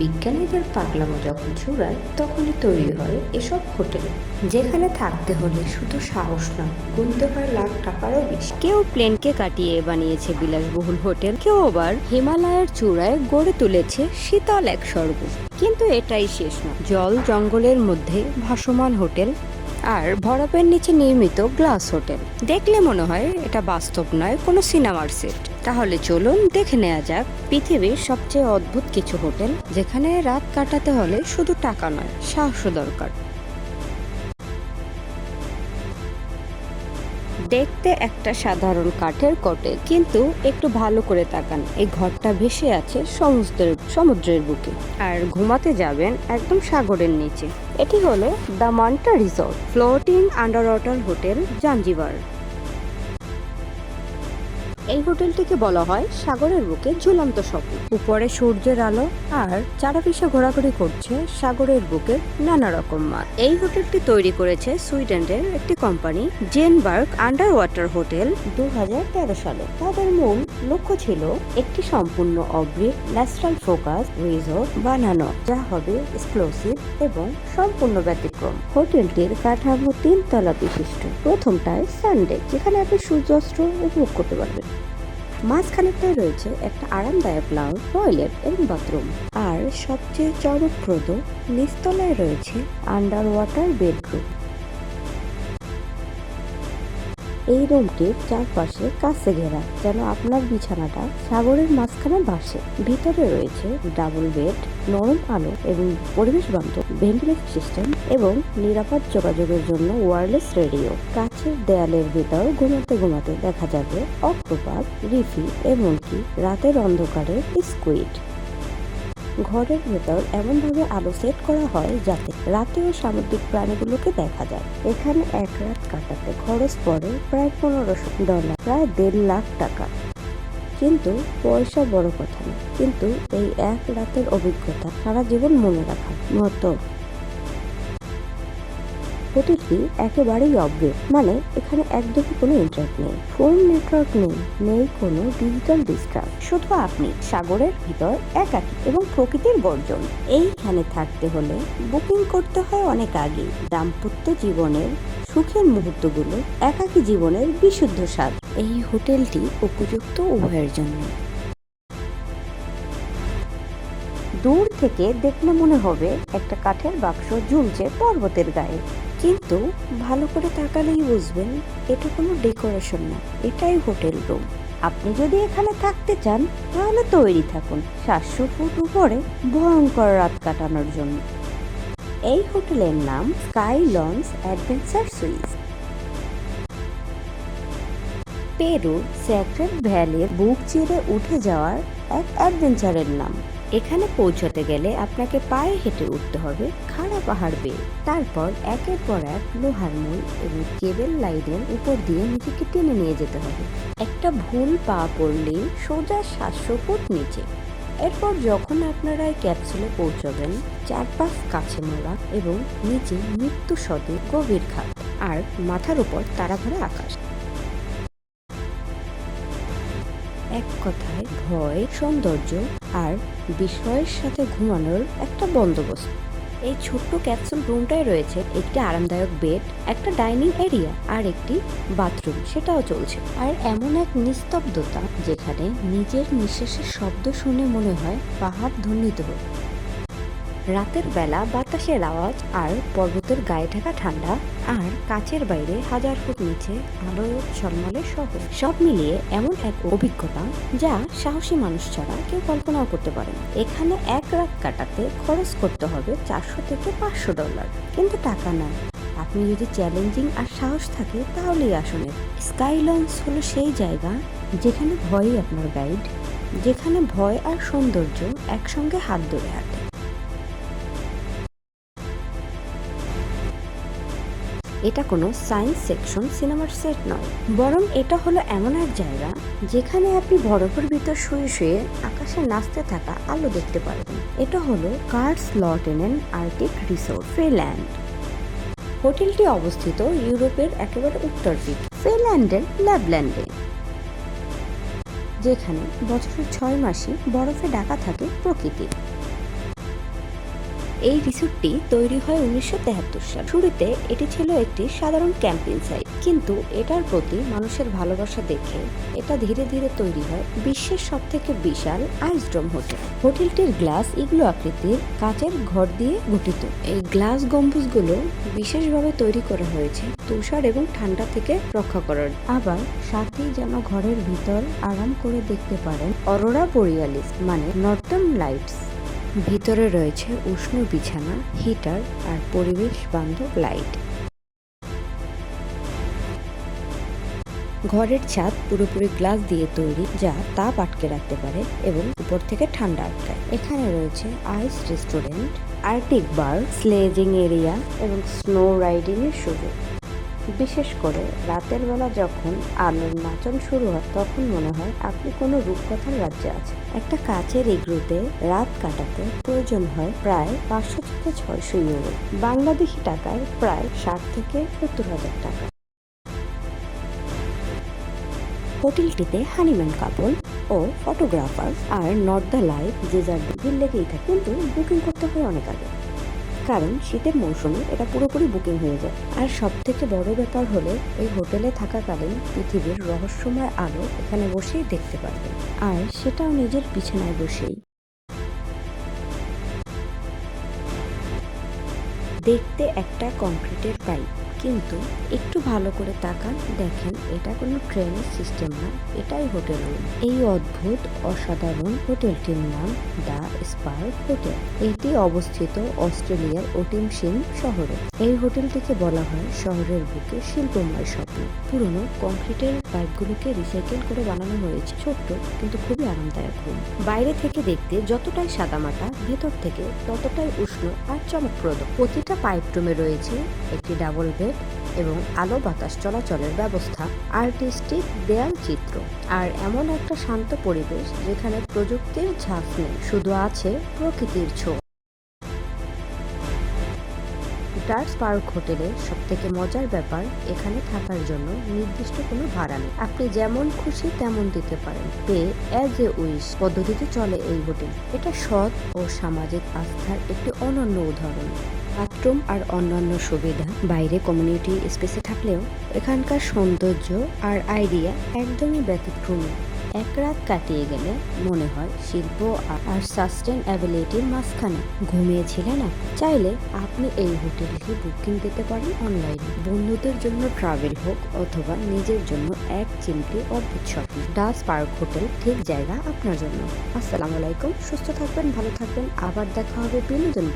বিজ্ঞানীদের পাগলামো যখন চূড়ায়, তখনই তৈরি হয় এসব হোটেল, যেখানে থাকতে হলে শুধু সাহস না গুনতে হয় লাখ টাকারও বেশি। কেউ প্লেনকে কাটিয়ে বানিয়েছে বিলাসবহুল হোটেল, কেউ আবার হিমালয়ের চূড়ায় গড়ে তুলেছে শীতল এক স্বর্গ। কিন্তু এটাই শেষ না জল জঙ্গলের মধ্যে ভাসমান হোটেল আর বরফের নিচে নির্মিত গ্লাস হোটেল। দেখলে মনে হয় এটা বাস্তব নয়, কোনো সিনেমার সেট। তাহলে চলুন দেখে নেওয়া যাক পৃথিবীর সবচেয়ে অদ্ভুত কিছু হোটেল, যেখানে রাত কাটাতে হলে শুধু টাকা নয়, সাহসও দরকার। দেখতে একটা সাধারণ কাঠের কটে কিন্তু একটু ভালো করে তাকান। এই ঘরটা ভেসে আছে সমুদ্রের সমুদ্রের বুকে। আর ঘুমাতে যাবেন একদম সাগরের নিচে। এটি হলো the Manta resort, floating underwater hotel, Zanzibar. এই হোটেলটিকে বলা হয় সাগরের বুকে ঝুলন্ত স্বপ্ন উপরে সূর্যের আলো আর চারাপিসা ঘোরাঘুরি করছে সাগরের বুকে নানা রকম মাছ। এই হোটেলটি তৈরি করেছে সুইডেনের একটি company, Genberg underwater hotel দু সালে। তাদের মূল লক্ষ্য ছিল একটি সম্পূর্ণ অব্রিক ন্যাচারাল ফোকাস রিসোর্ট বানানো, যা হবে এক্সক্লুসিভ এবং সম্পূর্ণ ব্যতিক্রম। হোটেলটির কাঠামো তিন তলা বিশিষ্ট। প্রথমটায় সানডে, যেখানে আপনি সূর্যাস্ত উপভোগ করতে পারবেন। মাঝখানেরটায় রয়েছে একটা আরামদায়ক লাউড টয়লেট এবং বাথরুম আর সবচেয়ে চমকপ্রদ নিস্তলায় রয়েছে আন্ডার ওয়াটার বেডরুম এই রুমটির চারপাশে কাছে ঘেরা, যেন আপনার বিছানাটা সাগরের মাঝখানে বাসে ভিতরে রয়েছে ডাবল বেড, নরম আলো এবং পরিবেশ বান্ধব ভেন্টিলেশন সিস্টেম এবং নিরাপদ যোগাযোগের জন্য ওয়্যারলেস রেডিও। কাছের দেয়ালের ভিতর ঘুমাতে ঘুমাতে দেখা যাবে অক্টোপাস রিফি এমনকি রাতের অন্ধকারে স্কুইড ঘরের ভেতর এমনভাবে আলো সেট করা হয় যাতে রাতে রাতেও সামুদ্রিক প্রাণীগুলোকে দেখা যায়। এখানে এক রাত কাটাতে খরচ পড়ে প্রায় পনেরোশো ডলার, প্রায় দেড় লাখ টাকা। কিন্তু পয়সা বড় কথা না। কিন্তু এই এক রাতের অভিজ্ঞতা সারা জীবন মনে রাখার মতো। হোটেলটি একেবারেই অবজেক্ট মানে এখানে একদমই কোনো ইন্টারনেট নেই। ফোন নেটওয়ার্ক নেই নেই কোনো ডিজিটাল ডিস্টার্ব শুধু আপনি, সাগরের ভিতর একাকী এবং প্রকৃতির গর্জন এইখানে থাকতে হলে বুকিং করতে হয় অনেক আগে। দাম্পত্য জীবনের সুখের মুহূর্তগুলো, একাকী জীবনের বিশুদ্ধ স্বাদ। এই হোটেলটি উপযুক্ত উভয়ের জন্য। দূর থেকে দেখলে মনে হবে একটা কাঠের বাক্স ঝুলছে পর্বতের গায়ে। কিন্তু ভালো করে তাকালেই বুঝবেন এটা কোনো ডেকোরেশন না, এটাই হোটেল রুম। আপনি যদি এখানে থাকতে চান, তাহলে তৈরি থাকুন, সাতশো ফুট উপরে ভয়ঙ্কর রাত কাটানোর জন্য। এই হোটেলের নাম স্কাই লঞ্চ অ্যাডভেঞ্চার সুইস পেরুর স্যাক্রেড ভ্যালির বুক চিরে উঠে যাওয়ার এক অ্যাডভেঞ্চারের নাম। এখানে পৌঁছতে গেলে আপনাকে পায়ে হেঁটে উঠতে হবে খাড়া পাহাড় বেয়ে। তারপর একের পর এক লোহার মূল এবং কেবেল লাইনের উপর দিয়ে নিজেকে টেনে নিয়ে যেতে হবে। একটা ভুল পা পড়লেই সোজা সাতশো ফুট নিচে। এরপর যখন আপনারা এই ক্যাপসুলে পৌঁছবেন, চারপাশ কাছে মোড়া এবং নিচে মৃত্যু সদে গভীর খাত আর মাথার উপর তারা ভরা আকাশ। এক কথায় ভয়, সৌন্দর্য আর বিস্ময়ের সাথে ঘুমানোর একটা বন্দোবস্ত। এই ছোট্ট ক্যাপসুল রুমটায় রয়েছে একটি আরামদায়ক বেড একটা ডাইনিং এরিয়া আর একটি বাথরুম সেটাও চলছে। আর এমন এক নিস্তব্ধতা যেখানে নিজের নিঃশ্বাসের শব্দ শুনে মনে হয় পাহাড় ধ্বনিত হোক রাতের বেলা বাতাসের আওয়াজ আর পর্বতের গায়ে ঢাকা ঠান্ডা আর কাচের বাইরে হাজার ফুট নিচে আলো, ঝলমলে শহর। সব মিলিয়ে এমন এক অভিজ্ঞতা যা সাহসী মানুষ ছাড়া কেউ কল্পনাও করতে পারে না। এখানে এক রাত কাটাতে খরচ করতে হবে চারশো থেকে পাঁচশো ডলার। কিন্তু টাকা নয় আপনি যদি চ্যালেঞ্জিং আর সাহস থাকে তাহলেই আসুন স্কাই লঞ্চ হলো সেই জায়গা যেখানে ভয়ই আপনার গাইড, যেখানে ভয় আর সৌন্দর্য একসঙ্গে হাত ধরে হাঁটে। এটা কোনো সায়েন্স সেকশন সিনেমার সেট নয়। বরং এটা হলো এমন এক জায়গা যেখানে আপনি বরফের ভিতর শুয়ে শুয়ে আকাশে নাচতে থাকা আলো দেখতে পারবেন। এটা হলো Kakslauttanen arctic resort Freeland হোটেলটি অবস্থিত ইউরোপের একেবারে উত্তর দিক, ফিনল্যান্ডের ল্যাবল্যান্ডে, যেখানে বছরের ছয় মাসই বরফে ঢাকা থাকে প্রকৃতি এই রিসোর্টটি তৈরি হয় উনিশশো তেহাত্তর সাল। শুরুতে এটি ছিল একটি সাধারণ ক্যাম্পিং সাইট। কিন্তু এটার প্রতি মানুষের ভালোবাসা দেখে এটা ধীরে ধীরে তৈরি হয় বিশ্বের সব থেকে বিশাল আইসড্রোম হোটেল। হোটেলটির গ্লাস ইগলু আকৃতির কাচের ঘর দিয়ে গঠিত। এই গ্লাস গম্বুজগুলো বিশেষভাবে তৈরি করা হয়েছে তুষার এবং ঠান্ডা থেকে রক্ষা করার। আবার সাথেই যেন ঘরের ভিতর আরাম করে দেখতে পারেন অরোরা বরিয়ালিস মানে নর্থন লাইটস। ভিতরে রয়েছে উষ্ণ বিছানা হিটার আর পরিবেশ বান্ধব লাইট ঘরের ছাদ পুরোপুরি গ্লাস দিয়ে তৈরি, যা তাপ আটকে রাখতে পারে এবং উপর থেকে ঠান্ডা আটকায়। এখানে রয়েছে ice restaurant arctic bar sledging area এবং স্নো রাইডিং এর সুযোগ। বিশেষ করে রাতের বেলা যখন আলোর নাচন শুরু হয়, তখন মনে হয় আপনি কোনো রূপকথার রাজ্যে আছেন। একটা কাচের এগ্রুতে রাত কাটাতে প্রয়োজন হয় প্রায় পাঁচশো থেকে ছয়শো ইউরো। বাংলাদেশি টাকায় প্রায় ষাট থেকে সত্তর হাজার টাকা। হোটেলটিতে হানিম্যান কাপল ও ফটোগ্রাফার আর নট দ্য লাইফ যে যার ভিড় লেগেই থাকে, কিন্তু বুকিং করতে হয় অনেক আগে। কারণ শীতের মৌসুমে এটা পুরোপুরি বুকিং হয়ে যায়। আর সব থেকে বড় ব্যাপার হলো, এই হোটেলে থাকাকালীন পৃথিবীর রহস্যময় আলো এখানে বসেই দেখতে পারবে। আর সেটাও নিজের বিছানায় বসেই। দেখতে একটা কংক্রিটের পাইপ। কিন্তু একটু ভালো করে তাকান, দেখেন এটা কোনো ট্রেনের সিস্টেম না, এটাই হোটেল রুম। এই অদ্ভুত, অসাধারণ হোটেলটির নাম দ্য স্পার্ক হোটেল। এটি অবস্থিত অস্ট্রেলিয়ার ওটিমসিন শহরে। এই হোটেলটিকে বলা হয় শহরের বুকে শিল্পময় স্বপ্ন। পুরনো কংক্রিটের পাইপগুলোকে রিসাইকেল করে বানানো হয়েছে। ছোট্ট, কিন্তু খুবই আরামদায়ক রুম বাইরে থেকে দেখতে যতটাই সাদামাটা, ভেতর থেকে ততটাই উষ্ণ আর চমকপ্রদ। প্রতিটা পাইপ রুমে রয়েছে একটি ডাবল বেড এবং আলো বাতাস চলাচলের ব্যবস্থা। আর্টিস্টিক দেয়াল চিত্র। আর এমন একটা শান্ত পরিবেশ যেখানে প্রযুক্তির ঝাঁক নেই, শুধু আছে প্রকৃতির ছোঁয়া। ডার্স পার্ক হোটেলে সব থেকে মজার ব্যাপার, এখানে থাকার জন্য নির্দিষ্ট কোনো ভাড়া নেই। আপনি যেমন খুশি তেমন দিতে পারেন। পে অ্যাজ এ উইশ পদ্ধতিতে চলে এই হোটেল। এটা সৎ ও সামাজিক আস্থার একটি অনন্য উদাহরণ। বাথরুম আর অন্যান্য সুবিধা, বাইরে কমিউনিটি স্পেসে থাকলেও এখানকার সৌন্দর্য আর আইডিয়া একদমই ব্যতিক্রমী। এক রাত কাটিয়ে গেলে মনে হয় শিল্প আর সাস্টেনেবিলিটির মাঝখানে ঘুমিয়েছিলেন না চাইলে আপনি এই হোটেলটি বুকিং দিতে পারেন অনলাইনে। বন্ধুদের জন্য ট্রাভেল হোক অথবা নিজের জন্য এক চিমটি অদ্ভুত স্বপ্ন। ডাস পার্ক হোটেল ঠিক জায়গা আপনার জন্য। আসসালামু আলাইকুম, সুস্থ থাকবেন, ভালো থাকবেন। আবার দেখা হবে বিনোদন